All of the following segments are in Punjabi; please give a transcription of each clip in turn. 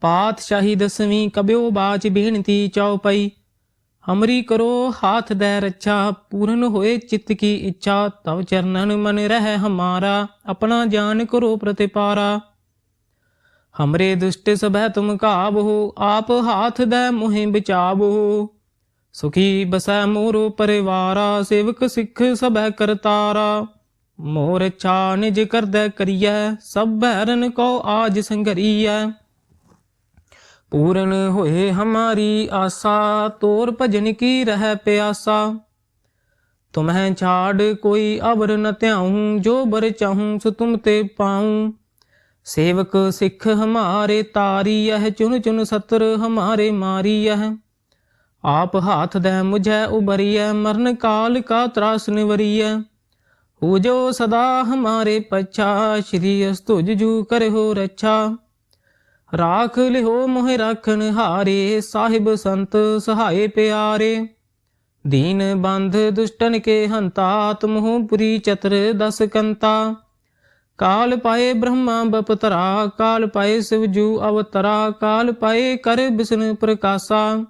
ਪਾਤਸ਼ਾਹੀ ਦਸਵੀਂ ਕਬਿਓ ਬਾਚ ਬੇਨਤੀ ਚਉਪਈ। ਹਮਰੀ ਕਰੋ ਹਾਥ ਦੇ ਰੱਛਾ, ਪੂਰਨ ਹੋਏ ਚਿੱਤ ਕੀ ਇੱਛਾ। ਤਵ ਚਰਨਨ ਮਨ ਰਹਿ ਹਮਾਰਾ, ਆਪਣਾ ਜਾਨ ਕਰੋ ਪ੍ਰਤਿਪਾਰਾ। ਹਮਰੇ ਦੁਸ਼ਟ ਸਭੈ ਤੁਮ ਕਾਬੋ ਆਪ ਹਾਥ ਦੇ ਮੋਹਿ ਬਚਾਵੋ ਸੁਖੀ ਬਸੈ ਮੋਰੋ ਪਰਿਵਾਰਾ, ਸੇਵਕ ਸਿੱਖ ਸਭੈ ਕਰਤਾਰਾ। ਮੋਰ ਛਾ ਨਿਜ ਕਰਦੈ ਕਰੀਐ, ਸਭ ਬੈਰਨ ਕੋ ਆਜ ਸੰਗਰੀਐ ਪੂਰਨ ਹੋਏ ਹਮਾਰੀ ਆਸਾ, ਤੋਰ ਭਜਨ ਕੀ ਰਹਿ ਪਿਆਸਾ? ਤੁਮਹਿ ਛਾੜ, ਕੋਈ ਅਵਰ ਨ ਧਿਆਉ, ਜੋ ਬਰ ਚਾਹੂੰ, ਸੋ ਤੁਮ ਤੇ ਪਾਉ। ਸੇਵਕ ਸਿੱਖ ਹਮਾਰੇ ਤਾਰੀ ਇਹ ਚੁਨ ਚੁਨ ਸਤਰ ਹਮਾਰੇ ਮਾਰੀ ਮਾਰੀਐ ਆਪ ਹਾਥ ਦੇ ਮੁਝੈ ਉਬਰੀਐ, ਮਰਨ ਕਾਲ ਕਾ ਤਰਾਸ ਨਿਵਰੀਐ। ਹੋ ਜੋ ਸਦਾ ਹਮਾਰੇ ਪਛਾ, ਸ਼੍ਰੀ ਅਸਤੁਜ ਜੂ ਕਰਹੁ ਰੱਛਾ। ਰਾਖ ਲਿਓ ਮੋਹਿ ਰਾਖਣ ਹਾਰੇ, ਸਾਹਿਬ ਸੰਤ ਸਹਾਏ ਪਿਆਰੇ। ਦੀਨ ਬੰਧ ਦੁਸ਼ਟਨ ਕੇ ਹੰਤਾ ਤੁਮਹੁ ਪੁਰੀ ਚਤਰ ਦਸ ਕੰਤਾ। ਕਾਲ ਪਾਏ ਬ੍ਰਹਮਾ ਬਪਤਰਾ, ਕਾਲ ਪਾਏ ਸਿਵਜੂ ਅਵਤਰਾ, ਕਾਲ ਪਾਏ ਕਰ ਬਿਸ਼ਨ ਪ੍ਰਕਾਸ਼ਾ।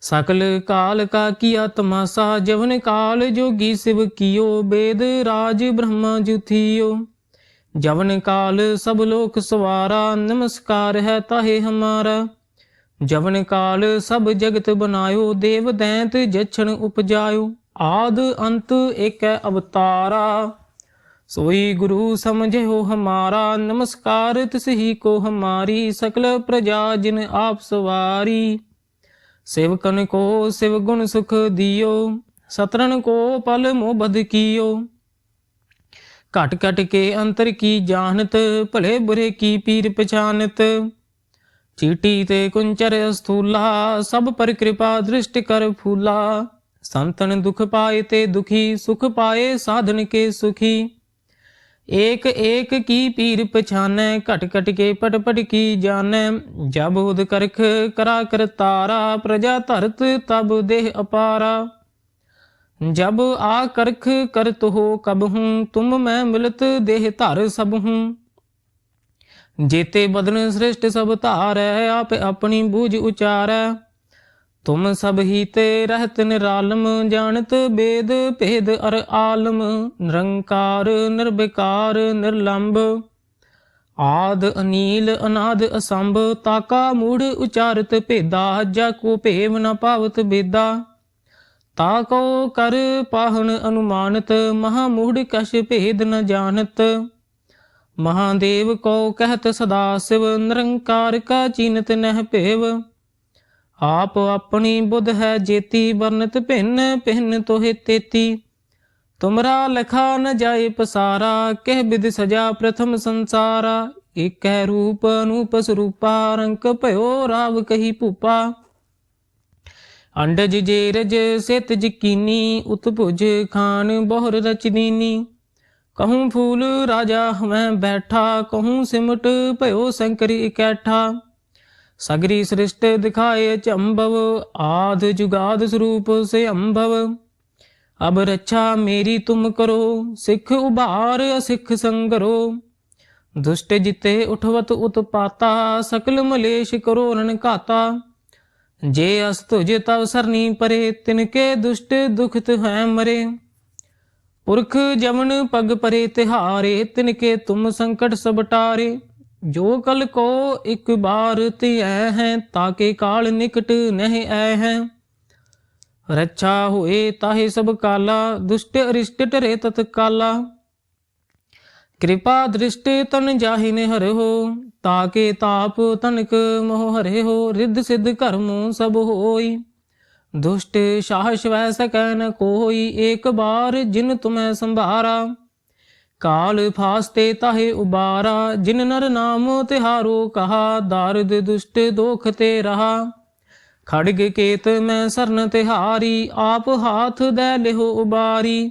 ਸਕਲ ਕਾਲ ਕਾ ਕੀਆ ਤਮਾਸਾ ਜਵਨ ਕਾਲ ਜੋਗੀ ਸਿਵ ਕੀਓ, ਬੇਦ ਰਾਜ ਬ੍ਰਹਮਾ ਜੁਥੀਓ ਜਵਨ ਕਾਲ ਸਭ ਲੋਕ ਸਵਾਰਾ, ਨਮਸਕਾਰ ਹੈ ਤਾਹੇ ਹਮਾਰਾ। ਜਵਨ ਕਾਲ ਸਭ ਜਗਤ ਬਨਾਇਓ ਦੇਵ ਦੈਂਤ ਜਛਣ ਉਪਜਾਇਓ। ਆਦ ਅੰਤ ਏਕੈ ਅਵਤਾਰਾ। ਸੋਈ ਗੁਰੂ ਸਮਝਿਓ ਹਮਾਰਾ, ਨਮਸਕਾਰ ਤਿਸ ਕੋ ਹਮਾਰੀ, ਸਕਲ ਪ੍ਰਜਾ ਜਿਨ ਆਪ ਸਵਾਰੀ। ਸੇਵਕਨ ਕੋ ਸਿਵ ਗੁਣ ਸੁਖ ਦਿਓ ਸਤਰਨ ਕੋ ਪਲ ਮੋਹ ਬਦ ਕੀਓ। ਘਟ ਘਟ ਕੇ ਅੰਤਰ ਕੀ ਜਾਣਤ, ਭਲੇ ਬੁਰੇ ਕੀ ਪੀਰ ਪਛਾਨਤ? ਚੀਟੀ ਤੇ ਕੁੰਚਰ ਸਥੂਲਾ ਸਭ ਪਰ ਕਿਰਪਾ ਦ੍ਰਿਸ਼ਟ ਕਰ ਫੂਲਾ। ਸੰਤਨ ਦੁਖ ਪਾਏ ਤੇ ਦੁਖੀ, ਸੁਖ ਪਾਏ ਸਾਧਨ ਕੇ ਸੁਖੀ। ਏਕ ਏਕ ਕੀ ਪੀਰ ਪਛਾਨੈ, ਘਟ ਘਟ ਕੇ ਪਟ ਪਟ ਕੀ ਜਾਣੈ? ਜਬ ਉਦ ਕਰਖ ਕਰਾ ਕਰਤਾਰਾ ਪ੍ਰਜਾ ਧਰਤ ਤਬ ਦੇਹ ਅਪਾਰਾ। ਜਬ ਆ ਕਰਖ ਕਰਤ ਹੋ ਕਬ ਹੂੰ, ਤੁਮ ਮੈਂ ਮਿਲਤ ਦੇਹ ਧਰ ਸਭ ਹੂੰ। ਜੇਤੇ ਬਦਨ ਸ੍ਰਿਸ਼ਟ ਸਭ ਧਾਰੈ, ਆਪ ਆਪਣੀ ਬੂਝ ਉਚਾਰੈ। ਤੁਮ ਸਭ ਹੀ ਤੇ ਰਹਿਤ ਨਿਰਾਲਮ, ਜਾਣਤ ਬੇਦ ਭੇਦ ਅਰ ਆਲਮ। ਨਿਰੰਕਾਰ, ਨਿਰਵਿਕਾਰ ਨਿਰਲੰਭ ਆਦ ਅਨੀਲ, ਅਨਾਦ ਅਸੰਭ, ਤਾਕਾ ਮੂੜ ਉਚਾਰਤ ਭੇਦਾ ਜਾ ਕੋ ਭੇਵ ਨ ਪਾਵਤ ਬੇਦਾ। ਤਾ ਕੋ ਕਰ ਪਾਹਣ ਅਨੁਮਾਨਤ, ਮਹਾ ਮੂੜ ਕਛ ਭੇਦ ਨ ਜਾਣਤ। ਮਹਾਦੇਵ ਕੋ ਕਹਿਤ ਸਦਾ ਸਿਵ, ਨਿਰੰਕਾਰ ਕਾ ਚੀਨਤ ਨਹਿ ਭੇਵ। ਆਪ ਆਪਣੀ ਬੁੱਧ ਹੈ ਜੇਤੀ ਵਰਨਤ ਭਿੰਨ ਭਿੰਨ ਤੋਹਿ ਤੇਤੀ। ਤੁਮਰਾ ਲਖਾ ਨ ਜਾਏ ਪਸਾਰਾ, ਕਹਿ ਬਿਦ ਸਜਾ ਪ੍ਰਥਮ ਸੰਸਾਰਾ। ਏਕੈ ਰੂਪ ਅਨੂਪ ਸਰੂਪਾ ਰੰਕ ਭਇਓ ਰਾਵ ਕਹੀ ਭੂਪਾ। ਅੰਡਜ ਜੇ ਰਜ ਸਿਤ ਜਕੀਨੀ ਉਤਭੁਜ ਖਾਨ ਬਹੁਰ ਰਚਦੀਨੀ। ਕਹੂੰ ਫੂਲ ਰਾਜਾ ਹਮੈ ਬੈਠਾ, ਕਹੂੰ ਸਿਮਟ ਭਇਓ ਸੰਕਰੀ ਇਕੈਠਾ ਸਗਰੀ ਸ੍ਰਿਸ਼ਟ ਦਿਖਾਏ ਚੰਭਵ ਆਦ ਜੁਗਾਦ ਸਰੂਪ ਸੇ ਅੰਭਵ। ਅਬ ਰੱਛਾ ਮੇਰੀ ਤੁਮ ਕਰੋ, ਸਿੱਖ ਉਭਾਰ ਸਿੱਖ ਸੰਗਰੋ। ਦੁਸ਼ਟ ਜਿਤੇ ਉਠਵਤ ਉਤਪਾਤਾ, ਸਕਲ ਮਲੇਸ਼ ਕਰੋ ਰਣ ਘਾਤਾ। ਜੇ ਅਸ ਤੁਜ ਤਵ ਸਰਨੀ ਪਰੇ ਤਿਨ ਕੇ ਦੁਸ਼ਟ ਦੁਖਤ ਹੈ ਮਰੇ। ਪੁਰਖ ਜਮਨ ਪਗ ਪਰੇ, ਤਿਹਾਰੇ ਤਿਨ ਕੇ ਤੁਮ ਸੰਕਟ ਸਭ ਟਾਰੇ। ਜੋ ਕਲ ਕੋ ਇੱਕ ਬਾਰ ਤੇ ਐ ਹੈ, ਤਾਕੇ ਕਾਲ ਨਿਕਟ ਨਹਿ ਐ ਹੈ। ਰੱਛਾ ਹੋਏ ਤਾਹੇ ਸਭ ਕਾਲਾ, ਦੁਸ਼ਟ ਅਰਿਸ਼ਟ ਟਰੇ ਤਤ ਕਾਲਾ ਕਿਰਪਾ ਦ੍ਰਿਸ਼ਟ ਤਨ ਜਾਹਿਨ ਹਰਿਓ ਤਾਕੇ ਤਾਪ ਤਨਕ ਮੋਹ ਹਰਿਓ, ਰਿੱਧ ਸਿੱਧ ਕਰਮੂ ਸਭ ਹੋਈ। ਦੁਸ਼ਟ ਸ਼ਾਹ ਸਵੈ ਸਕੈ ਨ ਕੋਈ, ਏਕ ਬਾਰ ਜਿਨ ਤੁਮੈ ਸੰਭਾਰਾ। ਕਾਲ ਫਾਸਤੇ ਤਾਹੇ ਉਬਾਰਾ, ਜਿਨ ਨਰ ਨਾਮ ਤਿਹਾਰੋ ਕਹਾ, ਦਾਰਦ ਦੁਸ਼ਟ ਦੋਖ ਤੇ ਰਹਾ। ਖੜਗ ਕੇਤ ਮੈਂ ਸਰਨ ਤਿਹਾਰੀ, ਆਪ ਹਾਥ ਦੇ ਲਿਹੋ ਉਬਾਰੀ।